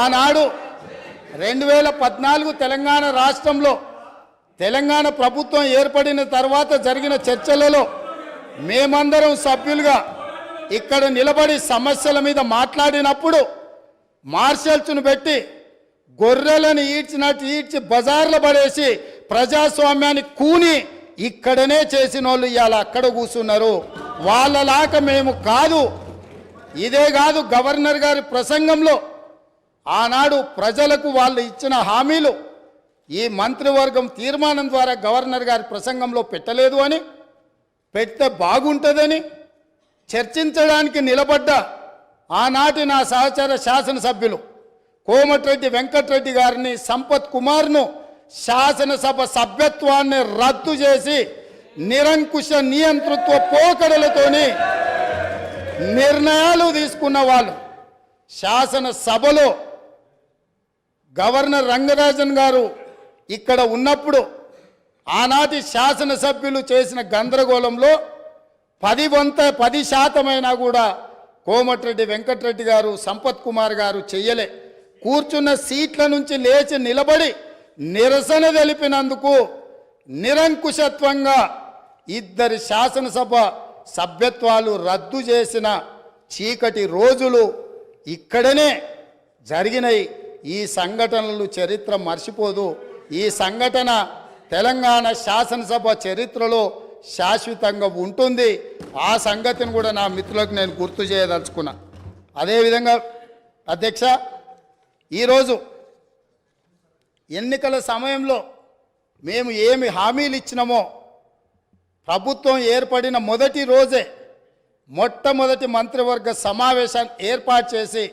ఆనాడు రెండు వేల పద్నాలుగు తెలంగాణ రాష్ట్రంలో తెలంగాణ ప్రభుత్వం ఏర్పడిన తర్వాత జరిగిన చర్చలలో మేమందరం సభ్యులుగా ఇక్కడ నిలబడి సమస్యల మీద మాట్లాడినప్పుడు మార్షల్స్ను పెట్టి గొర్రెలను ఈడ్చినట్టు ఈడ్చి బజార్లు పడేసి ప్రజాస్వామ్యాన్ని కూని ఇక్కడనే చేసిన వాళ్ళు ఇవాళ అక్కడ కూర్చున్నారు. వాళ్ళలాక మేము కాదు. ఇదే కాదు గవర్నర్ గారి ప్రసంగంలో ఆనాడు ప్రజలకు వాళ్ళు ఇచ్చిన హామీలు ఈ మంత్రివర్గం తీర్మానం ద్వారా గవర్నర్ గారి ప్రసంగంలో పెట్టలేదు అని పెడితే బాగుంటుందని చర్చించడానికి నిలబడ్డ ఆనాటి నా సహచర శాసనసభ్యులు కోమటిరెడ్డి వెంకటరెడ్డి గారిని సంపత్ కుమార్ను శాసనసభ సభ్యత్వాన్ని రద్దు చేసి నిరంకుశ నియంతృత్వ పోకడలతోని నిర్ణయాలు తీసుకున్న వాళ్ళు. శాసనసభలో గవర్నర్ రంగరాజన్ గారు ఇక్కడ ఉన్నప్పుడు ఆనాటి శాసనసభ్యులు చేసిన గందరగోళంలో పది వంత పది శాతమైనా కూడా కోమటిరెడ్డి వెంకటరెడ్డి గారు సంపత్ కుమార్ గారు చెయ్యలే. కూర్చున్న సీట్ల నుంచి లేచి నిలబడి నిరసన తెలిపినందుకు నిరంకుశత్వంగా ఇద్దరి శాసనసభ సభ్యత్వాలు రద్దు చేసిన చీకటి రోజులు ఇక్కడనే జరిగినాయి. ఈ సంఘటనలు చరిత్ర మర్చిపోదు. ఈ సంఘటన తెలంగాణ శాసనసభ చరిత్రలో శాశ్వతంగా ఉంటుంది. ఆ సంగతిని కూడా నా మిత్రులకు నేను గుర్తు చేయదలుచుకున్నా. అదేవిధంగా అధ్యక్ష ఈరోజు ఎన్నికల సమయంలో మేము ఏమి హామీలు ఇచ్చినామో ప్రభుత్వం ఏర్పడిన మొదటి రోజే మొట్టమొదటి మంత్రివర్గ సమావేశాన్ని ఏర్పాటు చేసి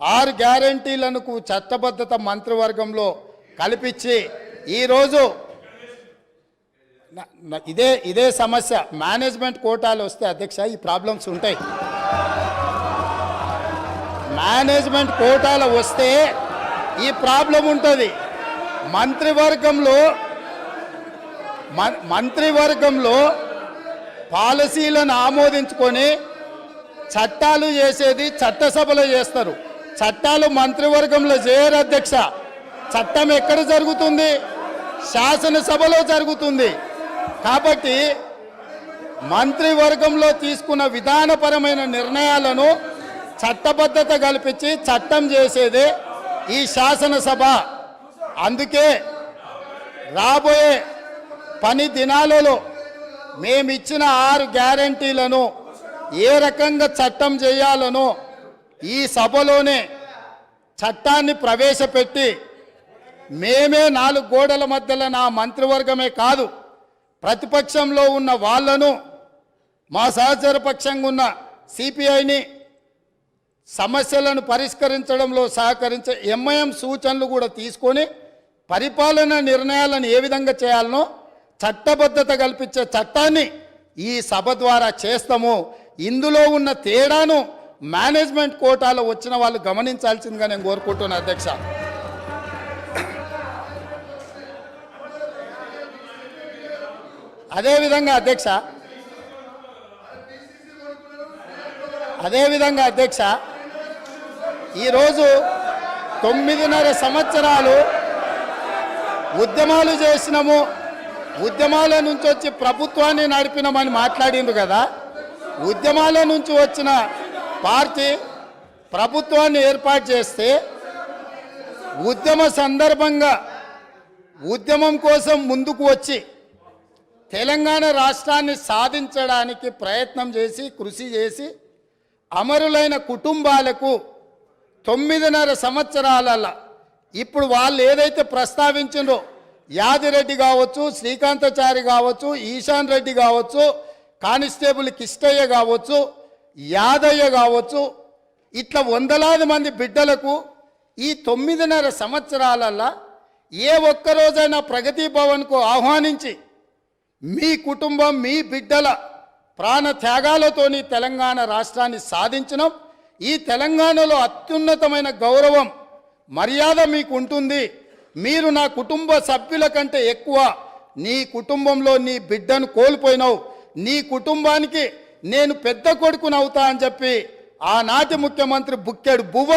ఆరు గ్యారంటీలకు చట్టబద్ధత మంత్రివర్గంలో కల్పించి ఈరోజు ఇదే ఇదే సమస్య. మేనేజ్మెంట్ కోటాలు వస్తే అధ్యక్ష ఈ ప్రాబ్లమ్స్ ఉంటాయి. మేనేజ్మెంట్ కోటాలు వస్తే ఈ ప్రాబ్లం ఉంటుంది. మంత్రివర్గంలో మంత్రివర్గంలో పాలసీలను ఆమోదించుకొని చట్టాలు చేసేది చట్టసభలో చేస్తారు. చట్టాలు మంత్రివర్గంలో చేయరు అధ్యక్ష. చట్టం ఎక్కడ జరుగుతుంది? శాసనసభలో జరుగుతుంది. కాబట్టి మంత్రివర్గంలో తీసుకున్న విధానపరమైన నిర్ణయాలను చట్టబద్ధత కల్పించి చట్టం చేసేదే ఈ శాసనసభ. అందుకే రాబోయే పని దినాలలో మేమిచ్చిన ఆరు గ్యారంటీలను ఏ రకంగా చట్టం చేయాలనో ఈ సభలోనే చట్టాన్ని ప్రవేశపెట్టి మేమే నాలుగు గోడల మధ్యలో నా మంత్రివర్గమే కాదు ప్రతిపక్షంలో ఉన్న వాళ్ళను మా సహచర పక్షంగా ఉన్న సిపిఐని సమస్యలను పరిష్కరించడంలో సహకరించే ఎంఐఎం సూచనలు కూడా తీసుకొని పరిపాలన నిర్ణయాలను ఏ విధంగా చేయాలనో చట్టబద్ధత కల్పించే చట్టాన్ని ఈ సభ ద్వారా చేస్తాము. ఇందులో ఉన్న తేడాను మేనేజ్మెంట్ కోటాలో వచ్చిన వాళ్ళు గమనించాల్సిందిగా నేను కోరుకుంటున్నాను అధ్యక్ష. అదేవిధంగా అధ్యక్ష. అదేవిధంగా అధ్యక్ష ఈరోజు తొమ్మిదిన్నర సంవత్సరాలు ఉద్యమాలు చేసినాము. ఉద్యమాల నుంచి వచ్చి ప్రభుత్వాన్ని నడిపినామని మాట్లాడింది కదా. ఉద్యమాల నుంచి వచ్చిన పార్టీ ప్రభుత్వాన్ని ఏర్పాటు చేస్తే ఉద్యమ సందర్భంగా ఉద్యమం కోసం ముందుకు వచ్చి తెలంగాణ రాష్ట్రాన్ని సాధించడానికి ప్రయత్నం చేసి కృషి చేసి అమరులైన కుటుంబాలకు తొమ్మిదిన్నర సంవత్సరాల ఇప్పుడు వాళ్ళు ఏదైతే ప్రస్తావించిండ్రో యాదిరెడ్డి కావచ్చు శ్రీకాంతచారి కావచ్చు ఈశాన్ రెడ్డి కావచ్చు కానిస్టేబుల్ కిష్టయ్య కావచ్చు యాదయ్య కావచ్చు ఇట్లా వందలాది మంది బిడ్డలకు ఈ తొమ్మిదిన్నర సంవత్సరాలల్లా ఏ ఒక్క రోజైనా ప్రగతి భవన్కు ఆహ్వానించి మీ కుటుంబం మీ బిడ్డల ప్రాణ త్యాగాలతోని తెలంగాణ రాష్ట్రాన్ని సాధించడం ఈ తెలంగాణలో అత్యున్నతమైన గౌరవం మర్యాద మీకు ఉంటుంది మీరు నా కుటుంబ సభ్యుల కంటే ఎక్కువ నీ కుటుంబంలో నీ బిడ్డను కోల్పోయినావు. నీ కుటుంబానికి నేను పెద్ద కొడుకుని అవుతా అని చెప్పి ఆనాటి ముఖ్యమంత్రి బుక్కెడు బువ్వ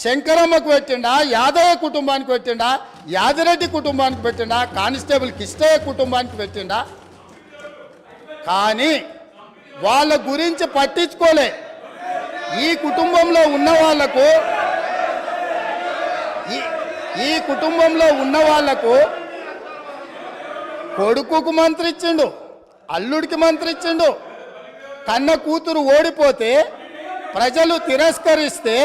శంకరమ్మకు పెట్టిండా యాదయ్య కుటుంబానికి పెట్టిండా యాదిరెడ్డి కుటుంబానికి పెట్టిండా కానిస్టేబుల్ కిష్టయ్య కుటుంబానికి పెట్టిండా? కానీ వాళ్ళ గురించి పట్టించుకోలే. ఈ కుటుంబంలో ఉన్న వాళ్ళకు ఈ ఈ కుటుంబంలో ఉన్న వాళ్ళకు కొడుకుకు మంత్రి ఇచ్చిండు అల్లుడికి మంత్రి ఇచ్చిండు కన్న కూతురు ఓడిపోతే ప్రజలు తిరస్కరిస్తే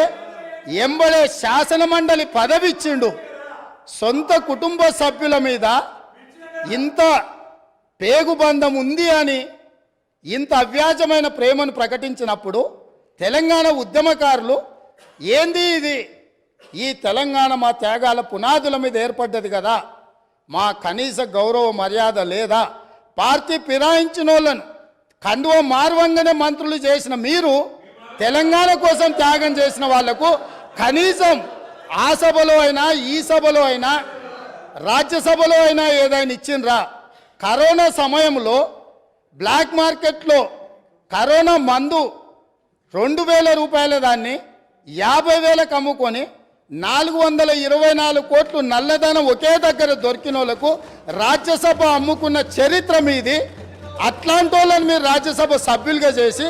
ఎంబడే శాసన మండలి పదవి ఇచ్చిండు సొంత కుటుంబ సభ్యుల మీద ఇంత పేగుబంధం ఉంది అని ఇంత అవ్యాజమైన ప్రేమను ప్రకటించినప్పుడు తెలంగాణ ఉద్యమకారులు ఏంది ఇది? ఈ తెలంగాణ మా త్యాగాల పునాదుల మీద ఏర్పడ్డది కదా. మా కనీస గౌరవ మర్యాద లేదా? పార్టీ ఫిరాయించిన వాళ్ళను కండువ మార్వంగానే మంత్రులు చేసిన మీరు తెలంగాణ కోసం త్యాగం చేసిన వాళ్ళకు కనీసం ఆ సభలో అయినా ఈ సభలో అయినా రాజ్యసభలో అయినా ఏదైనా ఇచ్చిండ్రా? కరోనా సమయంలో బ్లాక్ మార్కెట్లో కరోనా మందు రెండు వేల రూపాయల దాన్ని యాభై వేలకు అమ్ముకొని నాలుగు వందల ఇరవై నాలుగు కోట్లు నల్లధనం ఒకే దగ్గర దొరికిన వాళ్ళకు రాజ్యసభ అమ్ముకున్న చరిత్ర మీది. అట్లాంటి వాళ్ళని మీరు రాజ్యసభ సభ్యులుగా చేసి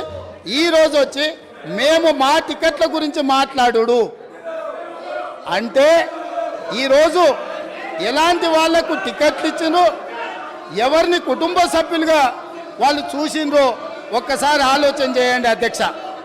ఈరోజు వచ్చి మేము మా టికెట్ల గురించి మాట్లాడు అంటే ఈరోజు ఎలాంటి వాళ్ళకు టికెట్లు ఇచ్చినో ఎవరిని కుటుంబ సభ్యులుగా వాళ్ళు చూసిండ్రో ఒక్కసారి ఆలోచన చేయండి అధ్యక్ష.